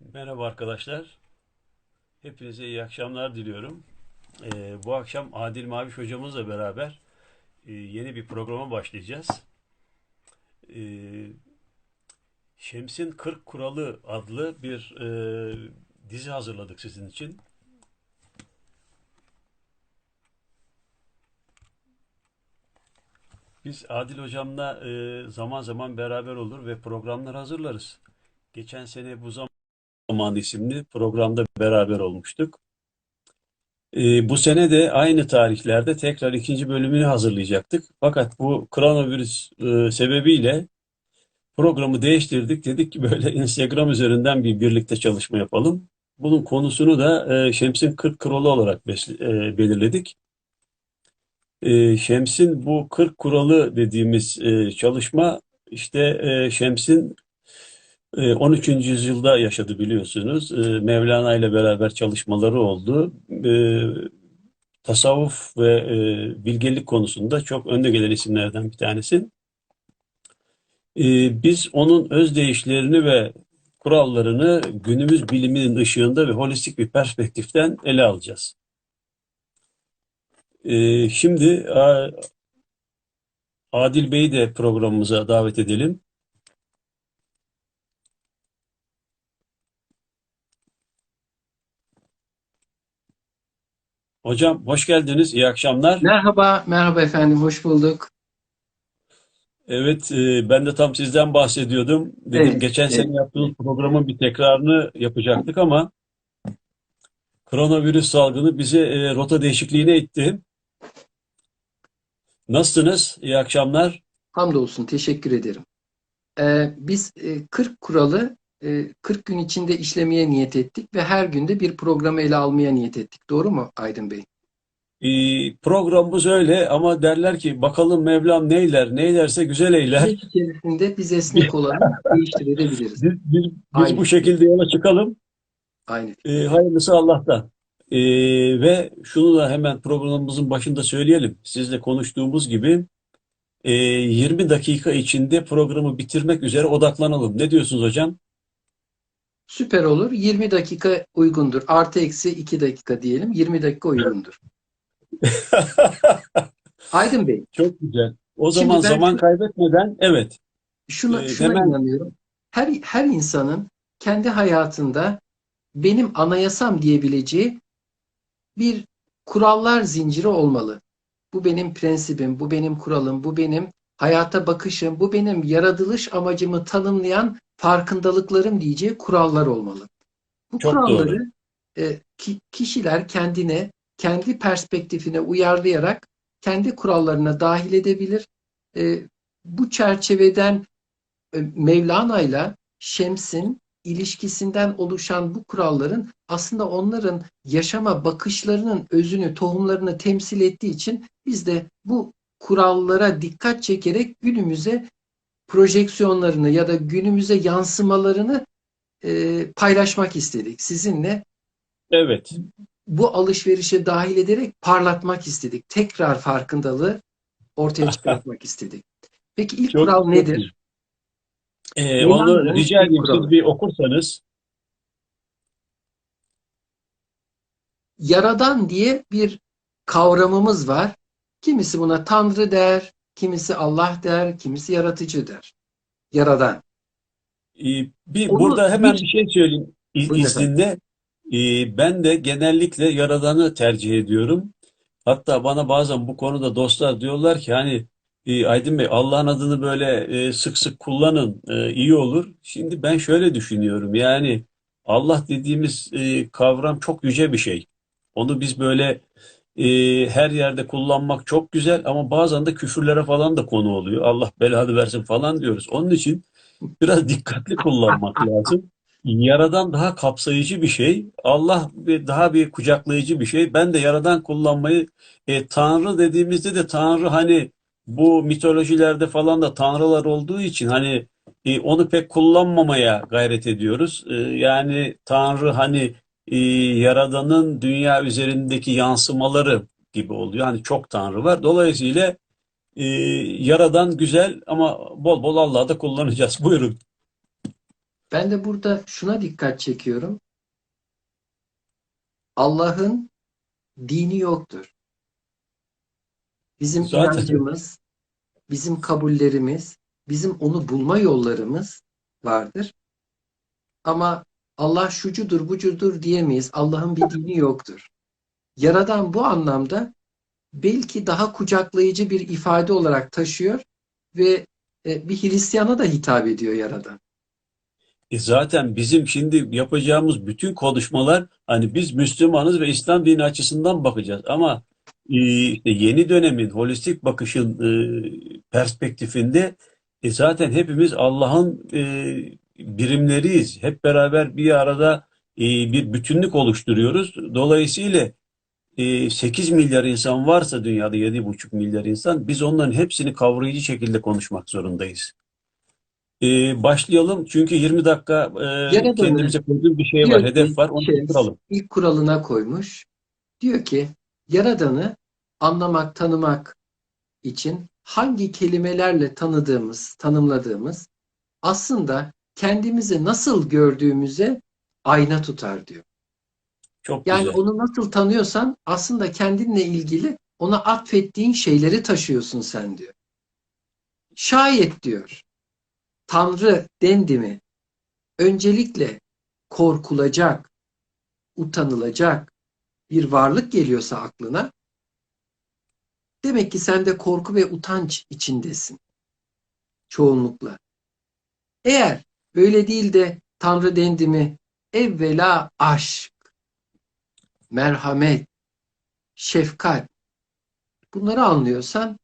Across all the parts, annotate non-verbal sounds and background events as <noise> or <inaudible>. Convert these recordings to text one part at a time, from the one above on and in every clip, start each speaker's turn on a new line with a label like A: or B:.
A: Merhaba arkadaşlar. Hepinize iyi akşamlar diliyorum. Ee, bu akşam Adil Maviş hocamızla beraber e, yeni bir programa başlayacağız. Ee, Şems'in 40 Kuralı adlı bir e, dizi hazırladık sizin için. Biz Adil hocamla e, zaman zaman beraber olur ve programlar hazırlarız. Geçen sene bu Zaman isimli programda beraber olmuştuk. Ee, bu sene de aynı tarihlerde tekrar ikinci bölümünü hazırlayacaktık. Fakat bu koronavirüs e, sebebiyle programı değiştirdik. Dedik ki böyle <laughs> Instagram üzerinden bir birlikte çalışma yapalım. Bunun konusunu da e, Şems'in 40 kuralı olarak besle- e, belirledik. E, Şems'in bu 40 kuralı dediğimiz e, çalışma işte e, Şems'in e, 13. yüzyılda yaşadı biliyorsunuz. E, Mevlana ile beraber çalışmaları oldu. E, Tasavvuf ve e, bilgelik konusunda çok önde gelen isimlerden bir tanesi. Biz onun özdeyişlerini ve kurallarını günümüz biliminin ışığında ve holistik bir perspektiften ele alacağız. Şimdi Adil Bey'i de programımıza davet edelim. Hocam hoş geldiniz. İyi akşamlar.
B: Merhaba, merhaba efendim, hoş bulduk.
A: Evet, e, ben de tam sizden bahsediyordum. Dedim
B: Evet,
A: geçen
B: evet.
A: sene yaptığımız programın bir tekrarını yapacaktık ama koronavirüs salgını bizi e, rota değişikliğine itti. Nasılsınız? İyi akşamlar.
B: Hamdolsun, teşekkür ederim. Ee, biz e, 40 kuralı 40 gün içinde işlemeye niyet ettik ve her günde bir programı ele almaya niyet ettik. Doğru mu Aydın Bey?
A: E, programımız öyle ama derler ki bakalım Mevlam neyler, neylerse güzel eyler.
B: Süreç içerisinde biz esnek olalım, <laughs> değiştirebiliriz.
A: Biz, biz, biz
B: Aynen.
A: bu şekilde yola çıkalım.
B: Aynı.
A: E, hayırlısı Allah'tan. E, ve şunu da hemen programımızın başında söyleyelim. Sizle konuştuğumuz gibi e, 20 dakika içinde programı bitirmek üzere odaklanalım. Ne diyorsunuz hocam?
B: Süper olur. 20 dakika uygundur. Artı eksi 2 dakika diyelim. 20 dakika uygundur. <laughs> Aydın Bey,
A: Çok güzel. O
B: Şimdi
A: zaman zaman kaybetmeden evet.
B: Şuna,
A: Ee,
B: şuna
A: hemen-
B: inanıyorum. Her, her insanın kendi hayatında benim anayasam diyebileceği bir kurallar zinciri olmalı. Bu benim prensibim, bu benim kuralım, bu benim hayata bakışım, bu benim yaratılış amacımı tanımlayan farkındalıklarım diyeceği kurallar olmalı. Bu
A: Çok
B: kuralları e, ki- kişiler kendine, kendi perspektifine uyarlayarak kendi kurallarına dahil edebilir. E, bu çerçeveden e, Mevlana'yla Şems'in ilişkisinden oluşan bu kuralların aslında onların yaşama bakışlarının özünü, tohumlarını temsil ettiği için biz de bu kurallara dikkat çekerek günümüze projeksiyonlarını ya da günümüze yansımalarını e, paylaşmak istedik. Sizinle
A: Evet.
B: bu alışverişe dahil ederek parlatmak istedik. Tekrar farkındalığı ortaya <laughs> çıkartmak istedik. Peki ilk
A: Çok-
B: kural
A: çok
B: nedir?
A: iyi. Ee, onu rica edeyim siz bir okursanız.
B: Yaradan diye bir kavramımız var. Kimisi buna Tanrı der, kimisi Allah der, kimisi yaratıcı der. Yaradan.
A: Ee, bir
B: Onu
A: burada hemen
B: bir-
A: şey söyleyeyim İz-
B: Buyurun
A: izninle. Ee, ben de genellikle Yaradan'ı tercih ediyorum. Hatta bana bazen bu konuda dostlar diyorlar ki hani e, Aydın Bey Allah'ın adını böyle e, sık sık kullanın e, iyi olur. Şimdi ben şöyle düşünüyorum yani Allah dediğimiz e, kavram çok yüce bir şey. Onu biz böyle e, her yerde kullanmak çok güzel ama bazen de küfürlere falan da konu oluyor. Allah belanı versin falan diyoruz. Onun için biraz dikkatli kullanmak <laughs> lazım. Yaradan daha kapsayıcı bir şey. Allah daha bir kucaklayıcı bir şey. Ben de yaradan kullanmayı e, Tanrı dediğimizde de Tanrı hani bu mitolojilerde falan da tanrılar olduğu için hani e, onu pek kullanmamaya gayret ediyoruz. E, yani Tanrı hani e, Yaradan'ın dünya üzerindeki yansımaları gibi oluyor. Hani çok Tanrı var. Dolayısıyla e, Yaradan güzel ama bol bol Allah'ı da kullanacağız. <laughs> Buyurun.
B: Ben de burada şuna dikkat çekiyorum. Allah'ın dini yoktur. Bizim
A: Zaten
B: inancımız, bizim kabullerimiz, bizim onu bulma yollarımız vardır. Ama Allah şucudur, bucudur diyemeyiz. Allah'ın bir dini yoktur. Yaradan bu anlamda belki daha kucaklayıcı bir ifade olarak taşıyor ve e, bir Hristiyana da hitap ediyor Yaradan.
A: E zaten bizim şimdi yapacağımız bütün konuşmalar hani biz Müslümanız ve İslam dini açısından bakacağız. Ama e, işte yeni dönemin holistik bakışın e, perspektifinde e zaten hepimiz Allah'ın birimleriyiz. Hep beraber bir arada e, bir bütünlük oluşturuyoruz. Dolayısıyla e, 8 milyar insan varsa dünyada 7,5 milyar insan biz onların hepsini kavrayıcı şekilde konuşmak zorundayız. Ee, başlayalım çünkü 20 dakika e, kendimize koyduğumuz bir şey var, hedef var, onu tutturalım.
B: ilk kuralına koymuş. Diyor ki Yaradan'ı anlamak, tanımak için hangi kelimelerle tanıdığımız, tanımladığımız aslında kendimizi nasıl gördüğümüze ayna tutar diyor.
A: Çok
B: Yani
A: güzel.
B: onu nasıl tanıyorsan aslında kendinle ilgili ona atfettiğin şeyleri taşıyorsun sen diyor. Şayet diyor Tanrı dendi mi öncelikle korkulacak, utanılacak bir varlık geliyorsa aklına demek ki sen de korku ve utanç içindesin çoğunlukla. Eğer böyle değil de Tanrı dendi mi evvela aşk, merhamet, şefkat bunları anlıyorsan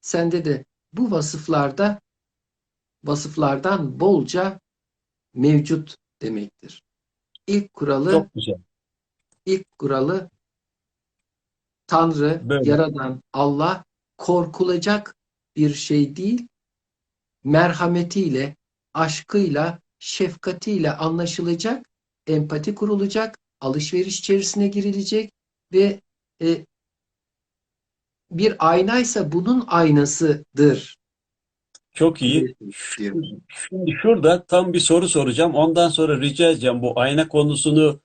B: sende de bu vasıflarda vasıflardan bolca mevcut demektir. İlk kuralı
A: Çok güzel.
B: ilk kuralı Tanrı,
A: Böyle.
B: Yaradan Allah korkulacak bir şey değil, merhametiyle, aşkıyla, şefkatiyle anlaşılacak, empati kurulacak, alışveriş içerisine girilecek ve e, bir aynaysa bunun aynasıdır.
A: Çok iyi. Şimdi şurada tam bir soru soracağım. Ondan sonra rica edeceğim bu ayna konusunu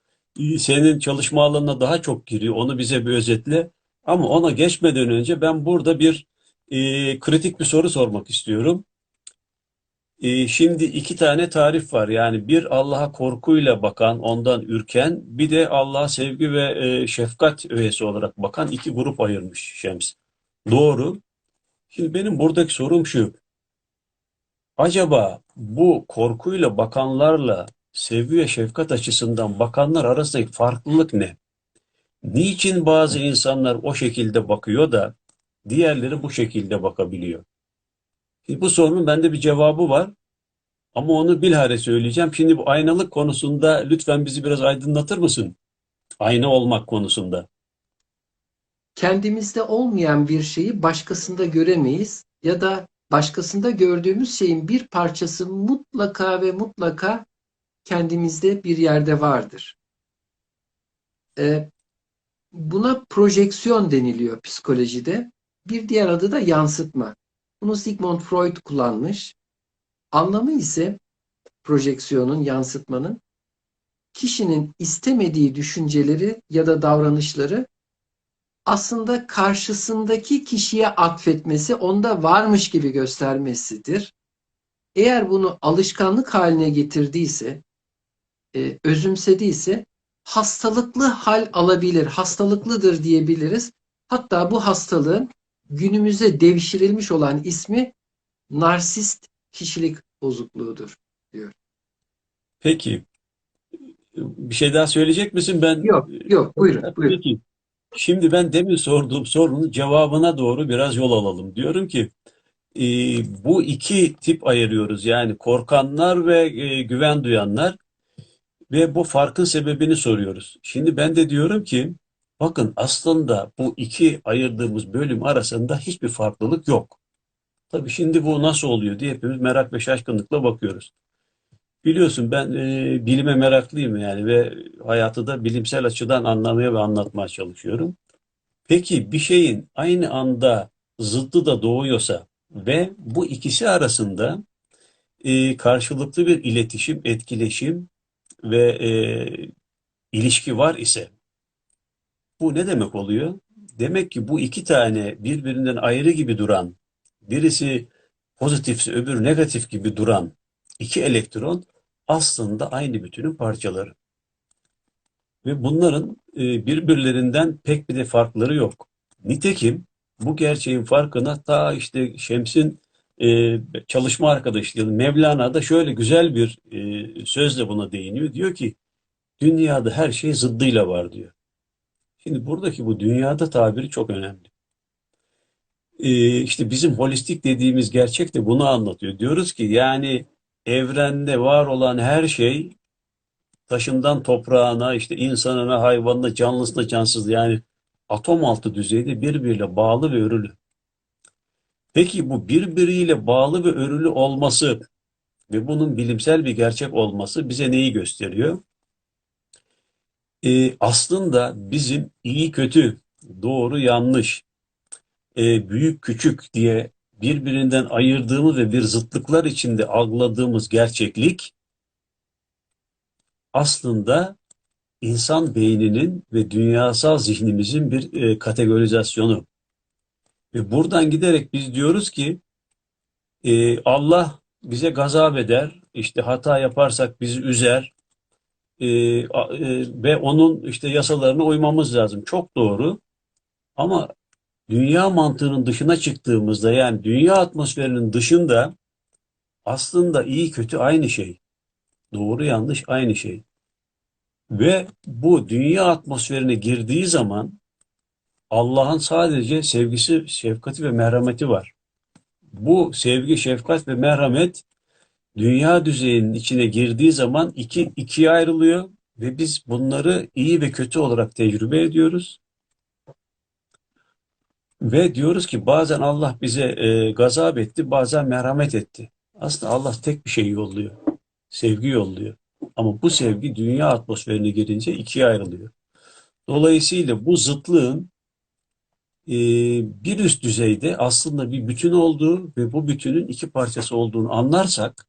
A: senin çalışma alanına daha çok giriyor. Onu bize bir özetle. Ama ona geçmeden önce ben burada bir e, kritik bir soru sormak istiyorum. E, şimdi iki tane tarif var. Yani bir Allah'a korkuyla bakan, ondan ürken, bir de Allah'a sevgi ve e, şefkat öğesi olarak bakan iki grup ayırmış Şems. Doğru. Şimdi benim buradaki sorum şu. Acaba bu korkuyla bakanlarla sevgi ve şefkat açısından bakanlar arasındaki farklılık ne? Niçin bazı insanlar o şekilde bakıyor da diğerleri bu şekilde bakabiliyor? Şimdi bu sorunun bende bir cevabı var ama onu bilahare söyleyeceğim. Şimdi bu aynalık konusunda lütfen bizi biraz aydınlatır mısın? Ayna olmak konusunda.
B: kendimizde olmayan bir şeyi başkasında göremeyiz ya da başkasında gördüğümüz şeyin bir parçası mutlaka ve mutlaka kendimizde bir yerde vardır. Ee, buna projeksiyon deniliyor psikolojide. Bir diğer adı da yansıtma. Bunu Sigmund Freud kullanmış. Anlamı ise projeksiyonun, yansıtmanın kişinin istemediği düşünceleri ya da davranışları aslında karşısındaki kişiye atfetmesi, onda varmış gibi göstermesidir. Eğer bunu alışkanlık haline getirdiyse, e, özümsediyse hastalıklı hal alabilir, hastalıklıdır diyebiliriz. Hatta bu hastalığın günümüzde devşirilmiş olan ismi narsist kişilik bozukluğudur diyor.
A: Peki, bir şey daha söyleyecek misin? Ben
B: Yok, yok, buyurun, buyurun.
A: Peki. Şimdi ben demin sorduğum sorunun cevabına doğru biraz yol alalım. Diyorum ki e, bu iki tip ayırıyoruz. Yani korkanlar ve e, güven duyanlar ve bu farkın sebebini soruyoruz. Şimdi ben de diyorum ki bakın aslında bu iki ayırdığımız bölüm arasında hiçbir farklılık yok. Tabii şimdi bu nasıl oluyor diye hepimiz merak ve şaşkınlıkla bakıyoruz. Biliyorsun ben e, bilime meraklıyım yani ve hayatı da bilimsel açıdan anlamaya ve anlatmaya çalışıyorum. Peki bir şeyin aynı anda zıddı da doğuyorsa ve bu ikisi arasında e, karşılıklı bir iletişim, etkileşim ve e, ilişki var ise bu ne demek oluyor? Demek ki bu iki tane birbirinden ayrı gibi duran, birisi pozitifse öbürü negatif gibi duran iki elektron aslında aynı bütünün parçaları. Ve bunların e, birbirlerinden pek bir de farkları yok. Nitekim bu gerçeğin farkına ta işte Şems'in e, çalışma arkadaşı Mevlana da şöyle güzel bir e, sözle buna değiniyor. Diyor ki dünyada her şey zıddıyla var diyor. Şimdi buradaki bu dünyada tabiri çok önemli. E, işte bizim holistik dediğimiz gerçek de bunu anlatıyor. Diyoruz ki yani evrende var olan her şey taşından toprağına, işte insanına, hayvanına, canlısına, cansız yani atom altı düzeyde birbiriyle bağlı ve örülü. Peki bu birbiriyle bağlı ve örülü olması ve bunun bilimsel bir gerçek olması bize neyi gösteriyor? Ee, aslında bizim iyi kötü, doğru yanlış, e, büyük küçük diye birbirinden ayırdığımız ve bir zıtlıklar içinde algıladığımız gerçeklik aslında insan beyninin ve dünyasal zihnimizin bir e, kategorizasyonu. Ve buradan giderek biz diyoruz ki e, Allah bize gazap eder, işte hata yaparsak bizi üzer e, e, ve onun işte yasalarına uymamız lazım. Çok doğru. Ama dünya mantığının dışına çıktığımızda yani dünya atmosferinin dışında aslında iyi kötü aynı şey. Doğru yanlış aynı şey. Ve bu dünya atmosferine girdiği zaman Allah'ın sadece sevgisi, şefkati ve merhameti var. Bu sevgi, şefkat ve merhamet dünya düzeyinin içine girdiği zaman iki, ikiye ayrılıyor ve biz bunları iyi ve kötü olarak tecrübe ediyoruz. Ve diyoruz ki bazen Allah bize e, gazap etti, bazen merhamet etti. Aslında Allah tek bir şey yolluyor. Sevgi yolluyor. Ama bu sevgi dünya atmosferine girince ikiye ayrılıyor. Dolayısıyla bu zıtlığın e, bir üst düzeyde aslında bir bütün olduğu ve bu bütünün iki parçası olduğunu anlarsak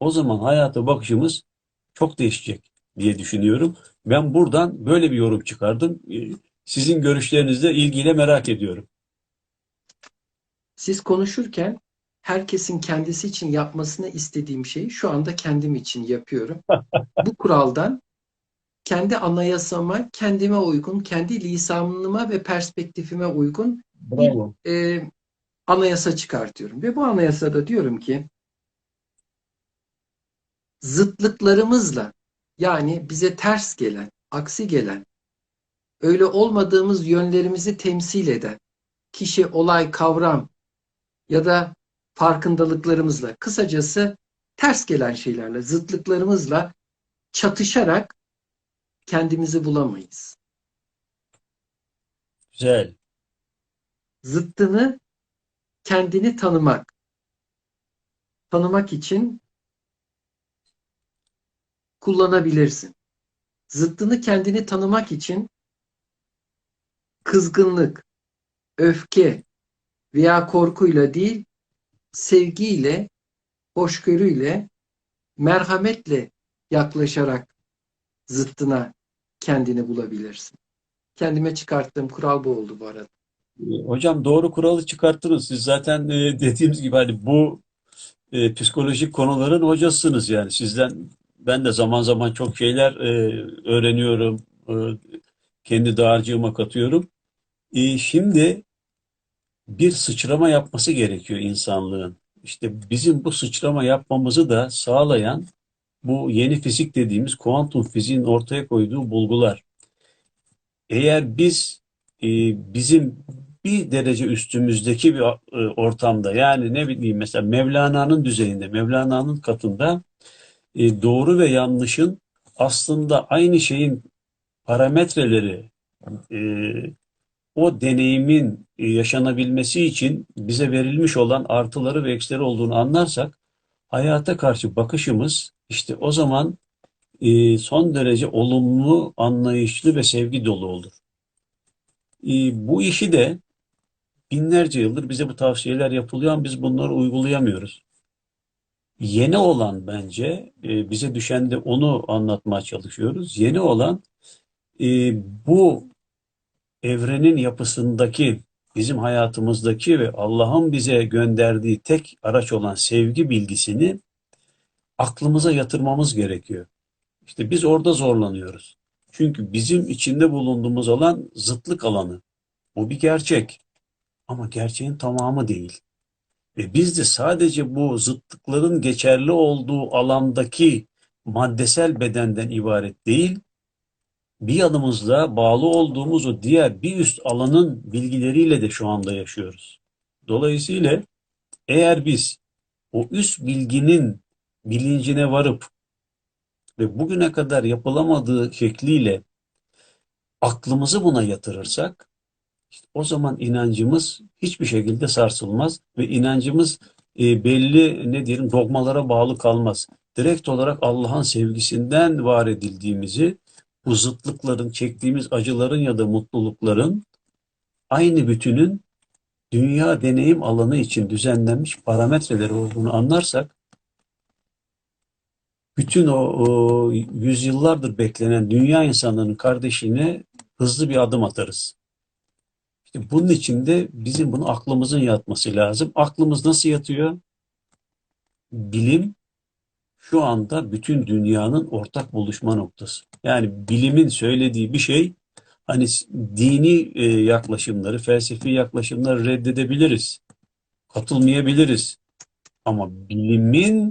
A: o zaman hayata bakışımız çok değişecek diye düşünüyorum. Ben buradan böyle bir yorum çıkardım. E, Sizin görüşlerinizle ilgiyle merak ediyorum.
B: Siz konuşurken herkesin kendisi için yapmasını istediğim şeyi şu anda kendim için yapıyorum. <laughs> Bu kuraldan kendi anayasama, kendime uygun, kendi lisanıma ve perspektifime uygun
A: Bravo.
B: e, anayasa çıkartıyorum. Ve bu anayasada diyorum ki zıtlıklarımızla yani bize ters gelen, aksi gelen, öyle olmadığımız yönlerimizi temsil eden kişi, olay, kavram ya da farkındalıklarımızla, kısacası ters gelen şeylerle, zıtlıklarımızla çatışarak kendimizi bulamayız.
A: Güzel.
B: Zıttını kendini tanımak. Tanımak için kullanabilirsin. Zıttını kendini tanımak için kızgınlık, öfke veya korkuyla değil, sevgiyle, hoşgörüyle, merhametle yaklaşarak zıttına kendini bulabilirsin. Kendime çıkarttığım kural bu oldu bu arada.
A: Hocam doğru kuralı çıkarttınız. Siz zaten e, dediğimiz gibi hani bu e, psikolojik konuların hocasısınız yani. Sizden ben de zaman zaman çok şeyler e, öğreniyorum. E, kendi dağarcığıma katıyorum. E, şimdi bir sıçrama yapması gerekiyor insanlığın. İşte bizim bu sıçrama yapmamızı da sağlayan bu yeni fizik dediğimiz kuantum fiziğin ortaya koyduğu bulgular. Eğer biz e, bizim bir derece üstümüzdeki bir e, ortamda yani ne bileyim mesela Mevlana'nın düzeyinde, Mevlana'nın katında e, doğru ve yanlışın aslında aynı şeyin parametreleri e, o deneyimin e, yaşanabilmesi için bize verilmiş olan artıları ve eksileri olduğunu anlarsak hayata karşı bakışımız işte o zaman son derece olumlu, anlayışlı ve sevgi dolu olur. Bu işi de binlerce yıldır bize bu tavsiyeler yapılıyor ama biz bunları uygulayamıyoruz. Yeni olan bence e, bize düşen de onu anlatmaya çalışıyoruz. Yeni olan e, bu evrenin yapısındaki bizim hayatımızdaki ve Allah'ın bize gönderdiği tek araç olan sevgi bilgisini aklımıza yatırmamız gerekiyor. İşte biz orada zorlanıyoruz. Çünkü bizim içinde bulunduğumuz alan zıtlık alanı. Bu bir gerçek. Ama gerçeğin tamamı değil. Ve biz de sadece bu zıtlıkların geçerli olduğu alandaki maddesel bedenden ibaret değil, bir yanımızda bağlı olduğumuz o diğer bir üst alanın bilgileriyle de şu anda yaşıyoruz. Dolayısıyla eğer biz o üst bilginin bilincine varıp ve bugüne kadar yapılamadığı şekliyle aklımızı buna yatırırsak işte o zaman inancımız hiçbir şekilde sarsılmaz ve inancımız e, belli ne diyelim dogmalara bağlı kalmaz. Direkt olarak Allah'ın sevgisinden var edildiğimizi, bu zıtlıkların, çektiğimiz acıların ya da mutlulukların aynı bütünün dünya deneyim alanı için düzenlenmiş parametreleri olduğunu anlarsak bütün o, o yüzyıllardır beklenen dünya insanlarının kardeşine hızlı bir adım atarız. İşte bunun için de bizim bunu aklımızın yatması lazım. Aklımız nasıl yatıyor? Bilim şu anda bütün dünyanın ortak buluşma noktası. Yani bilimin söylediği bir şey hani dini e, yaklaşımları, felsefi yaklaşımları reddedebiliriz. Katılmayabiliriz. Ama bilimin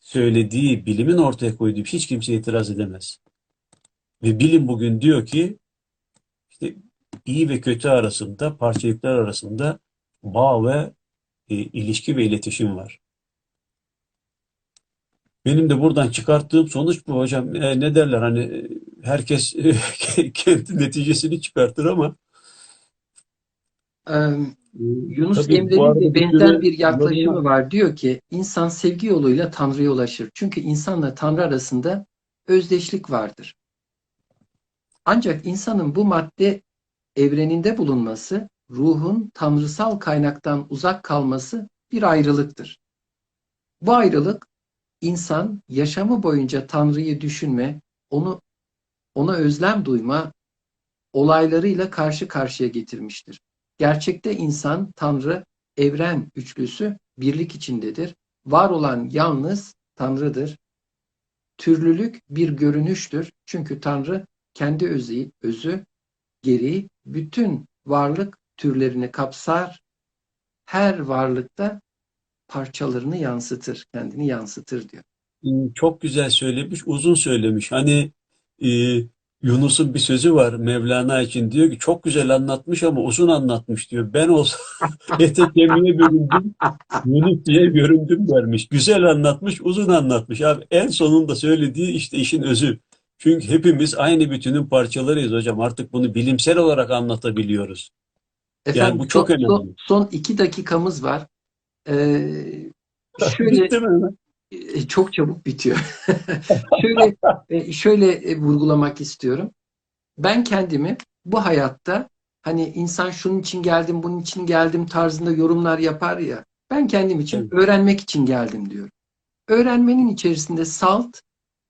A: söylediği, bilimin ortaya koyduğu hiç kimse itiraz edemez. Ve bilim bugün diyor ki işte iyi ve kötü arasında, parçacıklar arasında bağ ve e, ilişki ve iletişim var. Benim de buradan çıkarttığım sonuç bu hocam. E, ne derler hani herkes e, <laughs> kendi neticesini çıkartır ama
B: Ee, Yunus
A: tabii
B: Emre'nin de benzer bir yaklaşımı
A: yorumlar
B: var. Diyor ki insan sevgi yoluyla Tanrı'ya ulaşır. Çünkü insanla Tanrı arasında özdeşlik vardır. Ancak insanın bu madde evreninde bulunması, ruhun tanrısal kaynaktan uzak kalması bir ayrılıktır. Bu ayrılık insan yaşamı boyunca Tanrı'yı düşünme, onu ona özlem duyma olaylarıyla karşı karşıya getirmiştir. Gerçekte insan, Tanrı, evren üçlüsü birlik içindedir. Var olan yalnız Tanrı'dır. Türlülük bir görünüştür. Çünkü Tanrı kendi özü, özü gereği bütün varlık türlerini kapsar. Her varlıkta parçalarını yansıtır, kendini yansıtır diyor.
A: çok güzel söylemiş, uzun söylemiş. Hani e, Yunus'un bir sözü var Mevlana için diyor ki çok güzel anlatmış ama uzun anlatmış diyor. Ben olsam <laughs> ete kemiğe büründüm, Yunus diye göründüm dermiş. Güzel anlatmış, uzun anlatmış. Abi en sonunda söylediği işte işin özü. Çünkü hepimiz aynı bütünün parçalarıyız hocam. Artık bunu bilimsel olarak anlatabiliyoruz. Yani
B: Efendim
A: bu çok
B: son, son,
A: önemli.
B: son iki dakikamız var. Ee, <laughs> şöyle
A: Bitti mi
B: e, çok çabuk bitiyor. <laughs> şöyle e, şöyle e, vurgulamak istiyorum. Ben kendimi bu hayatta hani insan şunun için geldim, bunun için geldim tarzında yorumlar yapar ya. Ben kendim için
A: Evet.
B: öğrenmek için geldim diyorum. Öğrenmenin içerisinde salt,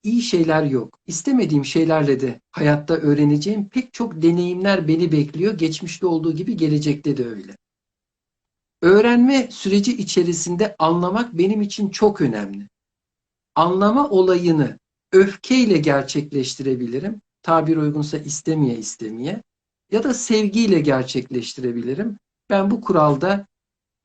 B: iyi şeyler yok. İstemediğim şeylerle de hayatta öğreneceğim pek çok deneyimler beni bekliyor. Geçmişte olduğu gibi gelecekte de öyle. Öğrenme süreci içerisinde anlamak benim için çok önemli. Anlama olayını öfkeyle gerçekleştirebilirim. Tabir uygunsa istemeye istemeye ya da sevgiyle gerçekleştirebilirim. Ben bu kuralda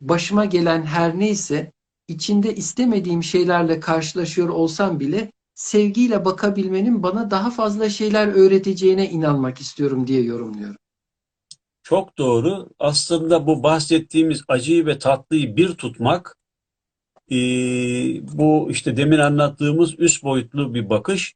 B: başıma gelen her neyse içinde istemediğim şeylerle karşılaşıyor olsam bile sevgiyle bakabilmenin bana daha fazla şeyler öğreteceğine inanmak istiyorum diye yorumluyorum.
A: Çok doğru. Aslında bu bahsettiğimiz acıyı ve tatlıyı bir tutmak, e, bu işte demin anlattığımız üst boyutlu bir bakış.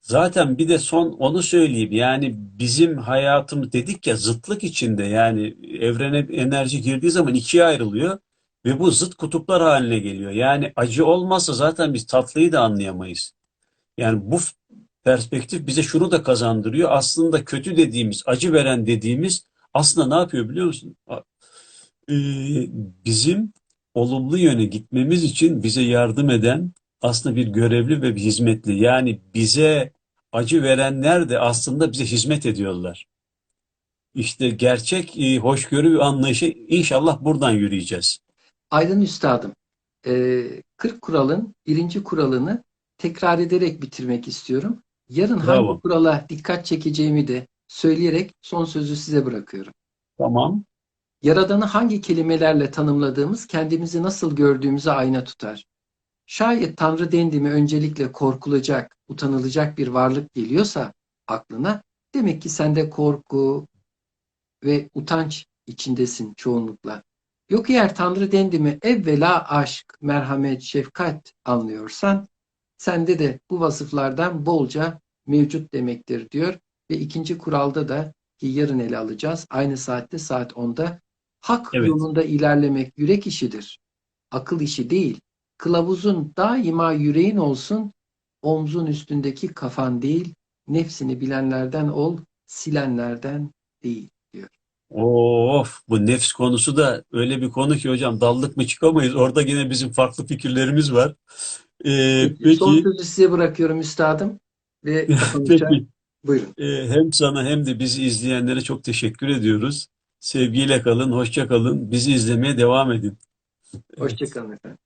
A: Zaten bir de son onu söyleyeyim. Yani bizim hayatımız dedik ya zıtlık içinde yani evrene enerji girdiği zaman ikiye ayrılıyor ve bu zıt kutuplar haline geliyor. Yani acı olmazsa zaten biz tatlıyı da anlayamayız. Yani bu perspektif bize şunu da kazandırıyor. Aslında kötü dediğimiz, acı veren dediğimiz aslında ne yapıyor biliyor musun? E, bizim olumlu yöne gitmemiz için bize yardım eden aslında bir görevli ve bir hizmetli. Yani bize acı verenler de aslında bize hizmet ediyorlar. İşte gerçek e, hoşgörü anlayışı inşallah buradan yürüyeceğiz.
B: Aydın Üstadım, e, 40 kuralın birinci kuralını tekrar ederek bitirmek istiyorum. Yarın
A: Bravo.
B: hangi kurala dikkat çekeceğimi de söyleyerek son sözü size bırakıyorum.
A: Tamam.
B: Yaradanı hangi kelimelerle tanımladığımız kendimizi nasıl gördüğümüze ayna tutar. Şayet Tanrı dendiğimi öncelikle korkulacak, utanılacak bir varlık geliyorsa aklına, demek ki sende korku ve utanç içindesin çoğunlukla. Yok eğer Tanrı dendiğimi evvela aşk, merhamet, şefkat anlıyorsan, sende de bu vasıflardan bolca mevcut demektir diyor. Ve ikinci kuralda da ki yarın ele alacağız. Aynı saatte saat 10'da hak
A: Evet.
B: yolunda ilerlemek yürek işidir. Akıl işi değil. Kılavuzun daima yüreğin olsun, omzun üstündeki kafan değil, nefsini bilenlerden ol, silenlerden değil.
A: Of bu nefs konusu da öyle bir konu ki hocam daldık mı çıkamayız. Orada yine bizim farklı fikirlerimiz var. Ee,
B: Peki, son sözü size bırakıyorum üstadım ve <laughs>
A: peki.
B: buyurun.
A: Ee, hem sana hem de bizi izleyenlere çok teşekkür ediyoruz. Sevgiyle kalın, hoşça kalın. Bizi izlemeye devam edin. Evet.
B: Hoşçakalın efendim.